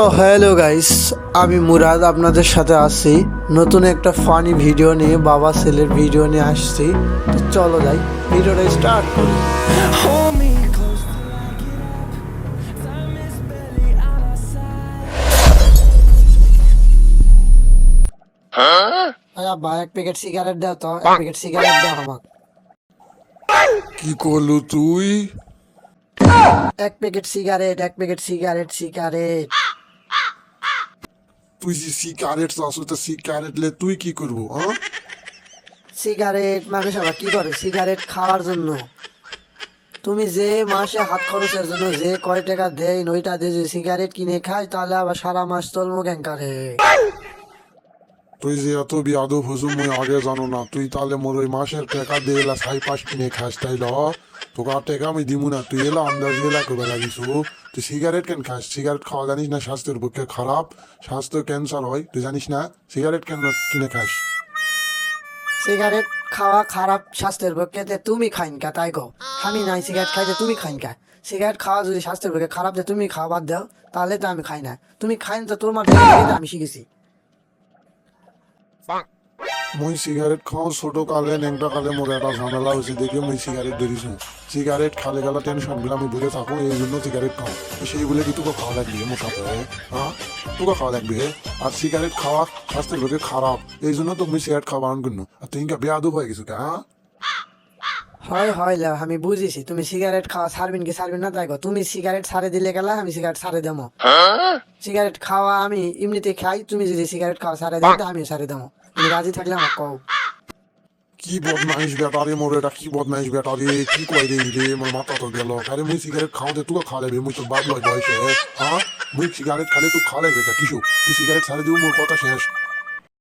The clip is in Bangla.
তো হ্যালো গাইস আমি মুরাদ আপনাদের সাথে আছি। নতুন একটা ফানি ভিডিও নিয়ে বাবা ছেলের ভিডিও নিয়ে আসছি। তো চলো যাই ভিডিওটা স্টার্ট করি। এক প্যাকেট সিগারেট দাও তো এক প্যাকেট সিগারেট দাও আমাকে। কি করলু তুই? এক প্যাকেট সিগারেট এক প্যাকেট সিগারেট সিগারেট তুই যে সিগারেট চাস তো সিগারেট লে তুই কি করব হ্যাঁ সিগারেট মানুষ আবার কি করে? সিগারেট খাওয়ার জন্য। তুমি যে মাসে হাত খরচের জন্য যে কয় টাকা দেয় ওইটা দিয়ে যদি সিগারেট কিনে খাই তাহলে আবার সারা মাস চলবো কেন করে? তুই যে এত বিয়াদব হুজুম আগে জানো না। তুই তাহলে মোর ওই মাসের টাকা দিয়ে সাই পাঁচ কিনে খাস তাই ল তোকে আর টাকা আমি দিমু না তুই এলা আন্দাজ এলা করে লাগিস? তুই সিগারেট কেন খাস? সিগারেট খাওয়া জানিস না স্বাস্থ্যের পক্ষে খারাপ? স্বাস্থ্য ক্যান্সার হয় তুই জানিস না? সিগারেট কেন কিনে খাস? সিগারেট খাওয়া খারাপ স্বাস্থ্যের পক্ষে তে তুমি খাইন কা তাই গো আমি নাই সিগারেট খাইতে তুমি খাইন কা সিগারেট খাওয়া যদি স্বাস্থ্যের পক্ষে খারাপ যে তুমি খাওয়া বাদ দাও তাহলে তো আমি খাই না। তুমি খাইন তো তোমার আমি শিখেছি। মুই সিগারেট খাও ছোট কালে নেংটা কালে মোর একটা ঝামেলা হয়েছে দেখে মুই সিগারেট ধরিছো সিগারেট খালে গেলা টেনশনগুলো আমি দূরে থাকো এই জন্য সিগারেট খাও। সেই বলে কি তোকে খাওয়া লাগবে মোর সাথে হ্যাঁ তোকে খাওয়া লাগবে আর সিগারেট খাওয়া স্বাস্থ্যের পক্ষে খারাপ এই জন্য তো মুই সিগারেট খাওয়া বারণ করল আর তুই বেয়াদব হয়ে গেছো কে, হ্যাঁ হয় হয় লা, আমি বুঝেছি তুমি সিগারেট খাওয়া ছাড়বেন কি ছাড়বেন না গো তুমি সিগারেট ছাড়ে দিলে গেলা আমি সিগারেট ছাড়ে দেবো সিগারেট খাওয়া আমি এমনিতে খাই তুমি যদি সিগারেট খাওয়া ছাড়ে দাও আমি ছাড়ে দেবো তুমি রাজি থাকলে আমার কও। কি বদমাইশ বেটা রে মোর এটা কি বদমাইশ বেটা রে? কি কই রে রে? মোর মাথা তো গেল। আরে মুই সিগারেট খাও দে তুই খা লেবে মুই তো বাদ লয় বয়সে। হ্যাঁ? মুই সিগারেট খালে তুই খা লেবে কিছু তুই সিগারেট ছাড়ে দিও মোর কথা শেষ।